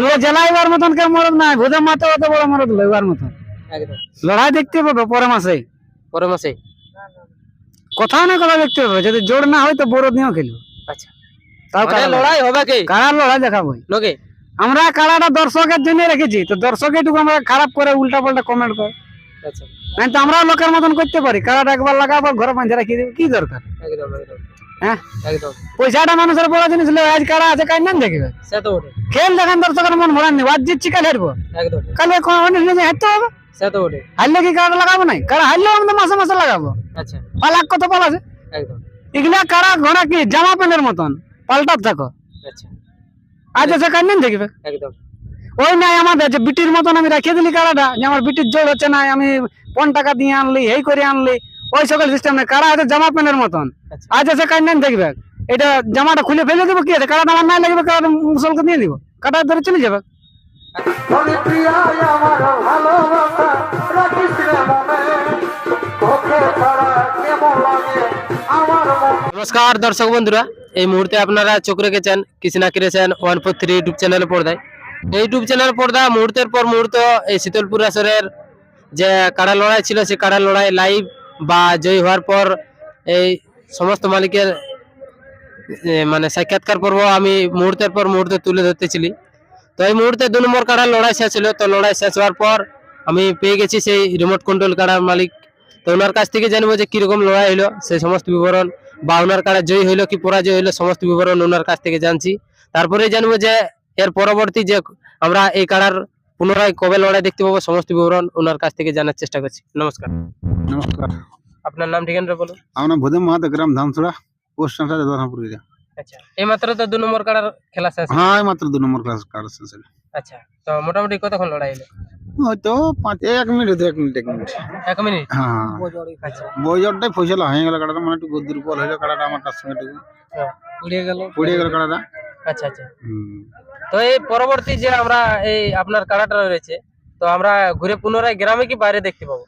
পুরো মতন কেউ মরদ নাই। মাতে অত বড় মরদ মতন। লড়াই দেখতে পাবে পরে মাসে। পরের মাসে? কোথাও না কোথাও দেখতে পাবে যদি জোর না হয় তো বড় দিনও খেলবে। আচ্ছা। তাও মানে লড়াই হবে কি? কারার লড়াই দেখাবো? লোকে? আমরা কারাটা দর্শকের জন্য রেখেছি তো দর্শক এটুকু আমরা খারাপ করে উল্টা পাল্টা কমেন্ট করে। আচ্ছা। তো আমরাও লোকের মতন করতে পারি কারাটা একবার লাগাবো ঘরে পাঁচে রাখি দেবো কি দরকার? একদম একদম। হ্যাঁ? একদম। পয়সাটা মানুষের বড় জিনিস আজ কারা আছে না দেখবে? সে তো ওঠে খেল দেখেন দর্শকের মন আজ জিতছি কাল হারবো। একদম। কালে কোন নিজে হারতে হবে? সে তো ওঠে হারলে কি কারা লাগাবো নাই? কারা আমাদের মাসে মাসে লাগাবো? আচ্ছা। পালাক কত পাল আছে? একদম। এগুলা কারা ঘোড়া কি জামা প্যান্টের মতন? পাল্টাত থাকো। আচ্ছা। আজ আছে কাজ না দেখবে? একদম। ওই নাই আমাদের যে বিটির মতন আমি রেখে দিলি কারাটা যে আমার বিটির জোর হচ্ছে না আমি পন টাকা দিয়ে আনলি এই করে আনলি ওই সকল সিস্টেম নেই। কারা আছে জামা প্যান্টের মতন? আচ্ছা। আজ আছে কাজ না দেখবে এটা জামাটা খুলে ফেলে দেবো, কি আছে? কারাটা আমার নাই লাগবে কারাটা মুসলকে দিয়ে দিব। কাটা ধরে চলে যাবে। নমস্কার, দর্শক বন্ধুরা, এই মুহূর্তে আপনারা চোখ রেখেছেন কৃষ্ণা কিরেছেন ওয়ান ফোর থ্রি ইউটিউব চ্যানেলের পর্দায়। এই ইউটিউব চ্যানেল পর্দা, মুহূর্তের পর মুহূর্ত, এই শীতলপুর আসরের যে কাড়া লড়াই ছিল, সেই কাড়া লড়াই লাইভ বা জয়ী হওয়ার পর এই সমস্ত মালিকের মানে সাক্ষাৎকার পর্ব আমি মুহূর্তের পর মুহূর্তে তুলে ধরতেছিলি। তো এই মুহূর্তে দু নম্বর কাড়ার লড়াই শেষ হলো। তো লড়াই শেষ হওয়ার পর আমি পেয়ে গেছি সেই রিমোট কন্ট্রোল কাড়ার মালিক। তো ওনার কাছ থেকে জানব যে কীরকম লড়াই হলো সেই সমস্ত বিবরণ বা ওনার কাড়া জয়ী হইল কি পরাজয় হইল সমস্ত বিবরণ ওনার কাছ থেকে জানছি। তারপরে জানব যে এর পরবর্তী যে আমরা এই কাড়ার পুনরায় কবে লড়াই দেখতে পাবো, সমস্ত বিবরণ ওনার কাছ থেকে জানার চেষ্টা করছি। নমস্কার। নমস্কার। আপনার নাম ঠিকানা বলুন। আমার নাম ভূদেব মাহাতো গ্রাম Dhamsura post centre Darhapur area আচ্ছা এই মাত্র তো দু নম্বর কাড়ার খেলা শেষ হ্যাঁ এই মাত্র দু নম্বর ক্লাস কার শেষ হলো। আচ্ছা তো মোটামুটি কতক্ষণ লড়াই হলো? হয়তো পাঁচ এক মিনিট এক মিনিট এক মিনিট। এক মিনিট? হ্যাঁ আচ্ছা। বইজরটাই ফসলা হয়ে গেল কাটাটা মানে একটু দুর্বল হইল কাটাটা আমার তার সঙ্গে একটু। উড়িয়ে গেল। পড়ে গেল কাটাটা আচ্ছা আচ্ছা। তো এই পরবর্তী যে আমরা এই আপনার কাড়াটা রয়েছে তো আমরা ঘুরে পুনরায় গ্রামে কি বাইরে দেখতে পাবো?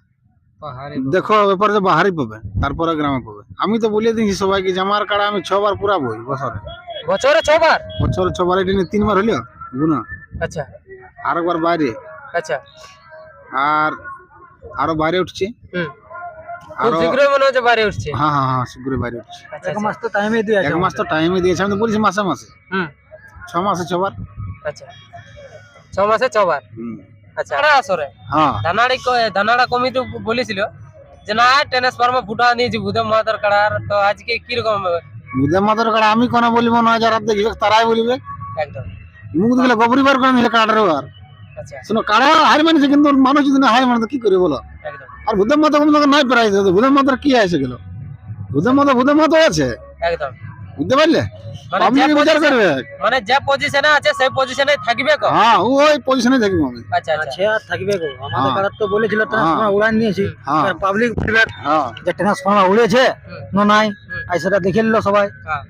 দেখো ব্যাপারে তো বাহারই পাবে তারপরে গ্রামে পাবে আমি তো বলে দিয়েছি সবাইকে যে আমার কাড়া আমি ছবার পুরা বই বছরে। বছরে ছবার? বছরে ছবার এটা নিয়ে তিনবার হইল গুনা। আচ্ছা। আর একবার বাইরে। আচ্ছা। আর আরও বাইরে উঠছে। হুম। খুব শীঘ্রই মনে হচ্ছে বাইরে উঠছে। হ্যাঁ হ্যাঁ হ্যাঁ শীঘ্রই বাইরে উঠছে। আচ্ছা এক মাস তো টাইমে দিয়ে এক মাস তো টাইমে দিয়েছে আমি তো বলেছি মাসে মাসে। হুম। ছ মাসে ছবার। আচ্ছা। ছ মাসে ছবার। হুম। আচ্ছা। আসরে হ্যাঁ। ধানাড়ি ধানাড়া কমিটি বলেছিল যে না ট্রান্সফর্মে নিয়েছি ভূদেব মাতার কাড়ার। তো আজকে কীরকম বুধে মাতার কাড়া আমি কোন বলিব না যারা দেখবে তারাই বলিবে। একদম। মুখ করে নিলে কাড়ার আচ্ছা। শুনো কাড়া হারি মানিছে কিন্তু মানুষ যদি না হারি মানে কি করে বলো? একদম। আর ভূদেব মাতা কোনো নাই প্রাইজ ভূদেব মাতার কি আছে গেল? ভূদেব মাতা ভূদেব মাতা আছে। একদম। বুঝতে পারলে? মানে যে পাবলিক বিচার করবে। মানে যে পজিশনে আছে সেই পজিশনে থাকবে কো? হ্যাঁ ওই পজিশনে থাকব আমি। আচ্ছা আচ্ছা। থাকবে গো আমাদের। তো বলেছিল। ট্রান্সফর্মার উড়ান নিয়েছি পাবলিক যে ট্রান্সফর্মার উড়েছে হুম। না নাই। সেটা দেখে নিল সবাই। হ্যাঁ।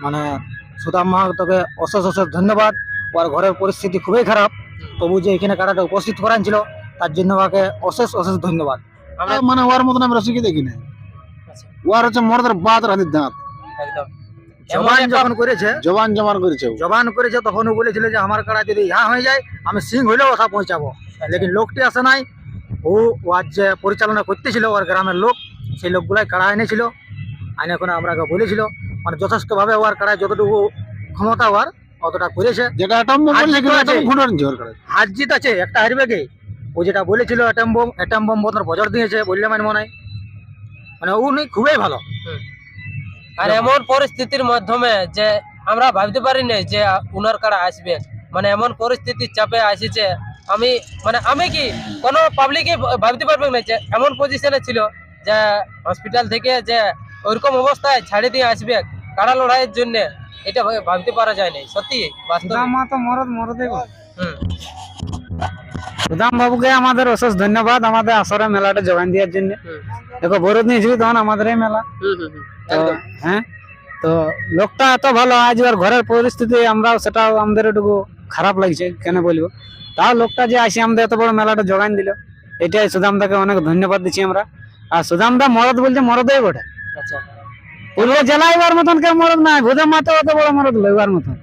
মানে সুদাম মা তোকে অশেষ অশেষ ধন্যবাদ। ওর ঘরের পরিস্থিতি খুবই খারাপ। তবু যে এখানে কারাটা উপস্থিত করান ছিল তার জন্য ওকে অশেষ অশেষ ধন্যবাদ। মানে ওর মতন আমি রসিকে দেখি না আচ্ছা, ওর হচ্ছে মর্দের বাদ রাধির দাঁত। একদম। জবান যখন করেছে জবান জমান করেছে ও। জবান করেছে তখন ও বলেছিল যে আমার কাড়া যদি ইহা হয়ে যায় আমি সিং হইলেও ওঠা পৌঁছাবো। লেকিন লোকটি আসে নাই ও ওয়ার যে পরিচালনা করতেছিল ওর গ্রামের লোক সেই লোকগুলাই কাড়া এনেছিল। আইনে এখন আমরা বলেছিল মানে যথেষ্টভাবে ওর কাড়ায় যতটুকু ক্ষমতা ওর অতটা করেছে। যেটা হার জিত আছে। একটা হারবে কে ও যেটা বলেছিল অ্যাটম বোম অ্যাটম বোম বদর বজর দিয়েছে বললে মানে মনে হয়। মানে উনি খুবই ভালো। আর এমন পরিস্থিতির মাধ্যমে যে আমরা ভাবতে পারি না যে উনার কারা আসবে। মানে এমন পরিস্থিতির চাপে আসিছে। আমি মানে আমি কি কোনো পাবলিকই ভাবতে পারবে না যে এমন পজিশনে ছিল যে হসপিটাল থেকে যে ওইরকম অবস্থায় ছাড়ে দিয়ে আসবে কাড়া লড়াইয়ের জন্য। এটা ভাবতে পারা যায় না সত্যি বাস্তব। মা তো মরদ মরদে হুম। সুদাম বাবুকে আমাদের অশেষ ধন্যবাদ আমাদের আসরে মেলাটা যোগান দেওয়ার জন্য। হুম। দেখো বরদ নিয়েছিল তখন আমাদের এই মেলা। হুম হুম, হুম। তো, হ্যাঁ তো লোকটা এত ভালো আজ ওর ঘরের পরিস্থিতি আমরাও সেটাও আমাদের একটু খারাপ লাগছে কেন বলব? তাও লোকটা যে আসে আমাদের এত বড় মেলাটা যোগান দিল এটাই সুদামদাকে অনেক ধন্যবাদ দিচ্ছি আমরা। আর সুদামদা মরদ বলছে মরদই বটে। আচ্ছা। পুরো জেলাইবার মতন কেউ মরদ নাই ভুদে মাতে অত বড় মরদ লইবার মতন।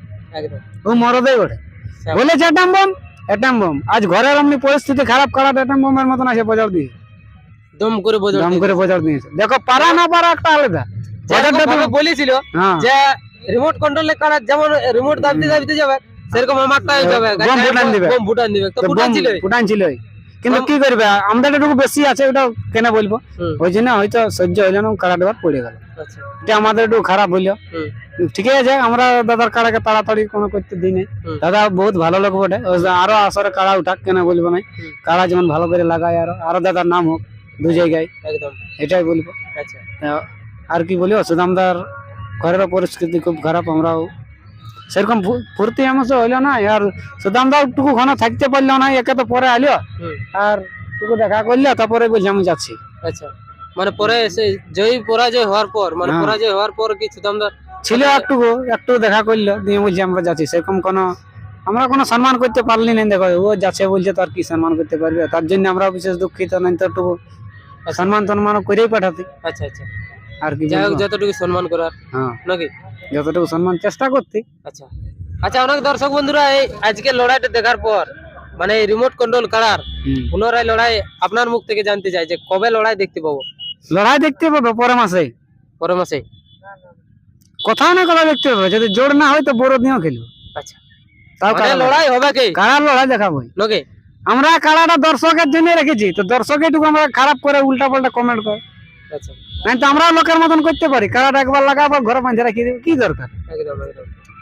ও মরদই বটে। বলেছে অ্যাটাম বম অ্যাটাম বম। আজ ঘরের এমনি পরিস্থিতি খারাপ খারাপ অ্যাটাম বোমের মতন আছে বাজার দিয়ে দম করে বোঝা দাম করে বাজার দিয়েছে। দেখো পারা না পারা একটা আলাদা। বলেছিল হ্যাঁ। যে রিমোট কন্ট্রোলে কারা যেমন রিমোট দাবিতে দাবিতে যাবে সেরকম যাবে। ফুটান দিবে। ফুটান দিবে। তো তো ছিল। ফুটান ছিল। কিন্তু কি করবে? আমাদের একটু বেশি আছে ওটা কেন বলব? ওই জন্য হয়তো সহ্য হইল না কারা দেবার পড়ে গেল। আচ্ছা। এটা আমাদের একটু খারাপ হইল। আছে আমরা দাদার কাড়াকে তাড়াতাড়ি কোনো করতে দিই নাই। দাদা বহুত ভালো লোক বটে। আরও আসরে কাড়া উঠাক কেন বলব না। কাড়া যেমন ভালো করে লাগায় আরও। আরও দাদার নাম হোক দু জায়গায়। একদম। এটাই বলব। আচ্ছা। আর কি বলি সুদামদার ঘরের পরিস্থিতি খুব খারাপ আমরাও সেরকম ফুর্তি আমার হইল না আর সুদামদা টুকু ঘন থাকতে পারল না একে তো পরে আইলো। হুম। আর টুকু দেখা করল তারপরে বলছি আমি যাচ্ছি। আচ্ছা। মানে পরে সে জয়ী পরাজয় হওয়ার পর মানে হ্যাঁ। পরাজয় হওয়ার পর কি সুদামদার ছিল একটুকু একটু দেখা করল দিয়ে বলছি আমরা যাচ্ছি। সেরকম কোনো আমরা কোনো সম্মান করতে পারলি না দেখো ও যাচ্ছে বলছে তো আর কি সম্মান করতে পারবে? তার জন্য আমরা বিশেষ দুঃখিত নাই তো একটু সম্মান টম্মান করেই পাঠাতি। আচ্ছা আচ্ছা। আর কি যাই হোক যতটুকু সম্মান করার হ্যাঁ। নাকি? যতটুকু সম্মান চেষ্টা করতি আচ্ছা। আচ্ছা অনেক দর্শক বন্ধুরা এই আজকে লড়াইটা দেখার পর মানে রিমোট কন্ট্রোল করার পুনরায় লড়াই আপনার মুখ থেকে জানতে চাই যে কবে লড়াই দেখতে পাবো? লড়াই দেখতে পাবে পরে মাসে। পরের মাসে? কোথাও না কোথাও দেখতে পাবে যদি জোর না হয় তো বড় দিনও খেলব। আচ্ছা। তাও মানে লড়াই। হবে কি? কারার লড়াই দেখাবো। নাকি? আমরা কারাটা দর্শকের জন্য রেখেছি তো দর্শক এটুকু আমরা খারাপ করে উল্টা পাল্টা কমেন্ট করে। তো আমরাও লোকের মতন করতে পারি। কারাটা একবার লাগাবো ঘরে রাখি দেবো কি দরকার?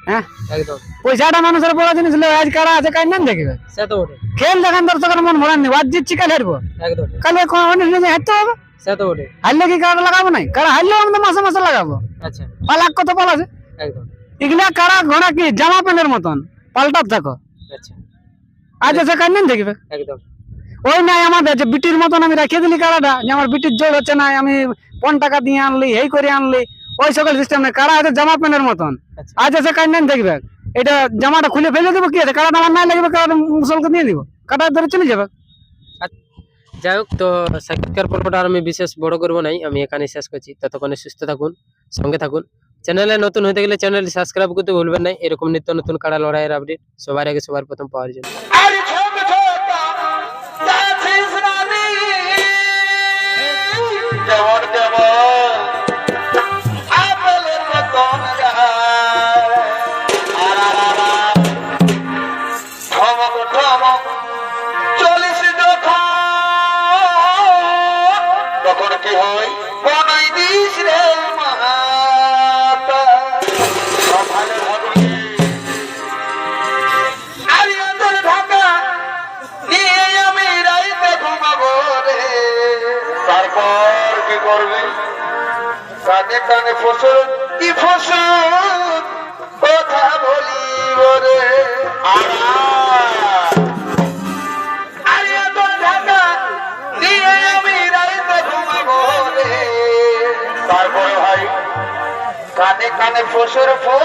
হ্যাঁ? একদম। পয়সাটা মানুষের বড় জিনিস আজ কারা আছে কাজ না দেখবে? সে তো বটে। খেল দেখান দর্শকের মন ভরান নেই আজ জিতছি কাল হারবো। কালে অনেক নিজে হারতে হবে? সে তো বটে। হারলে কি কারা লাগাবো নাই? কারা আমাদের মাসে মাসে লাগাবো। আচ্ছা। পালাক কত পাল আছে? একদম। এগুলা কারা ঘোড়া কি? জামা প্যান্টের মতন। পাল্টাত থাকো আচ্ছা। আজ আছে কাজ না দেখবে? একদম। ওই নাই আমাদের যে বিটির মতন আমি রেখে দিলি কারাটা যে আমার বিটির জোর হচ্ছে না আমি পন টাকা দিয়ে আনলি এই করে আনলি ওই সকল সিস্টেম নেই। কারা আছে জামা প্যান্টের মতন। আচ্ছা। আজ আছে কাজ নেন দেখবে। এটা জামাটা খুলে ফেলে দেবো কি আছে? কারাটা আমার নাই লাগবে কারাটা মুসলকে দিয়ে দিব। কাটা ধরে চলে যাবে। যাই হোক তো সাক্ষাৎকার পর্বটা আর আমি বিশেষ বড় করব নাই আমি এখানে শেষ করছি। ততক্ষণে সুস্থ থাকুন সঙ্গে থাকুন। চ্যানেলে নতুন হতে গেলে চ্যানেল সাবস্ক্রাইব করতে ভুলবেন না। এরকম নিত্য নতুন কাড়া লড়াইয়ের আপডেট সবার আগে সবার প্রথম পাওয়ার জন্য। যেমন যেমন আপেলের মতন ঠমক ঠমক চলিস যখন। তখন কি হয়? বনাই দিস রে। কানে কানে ফসল, কি ফসল? কথা বলি রে। আরিয়াদের ঢাকা নিয়ে আমি রাইতে ঘুমাবো রে। তারপরে ভাই, কানে কানে ফসল ফসল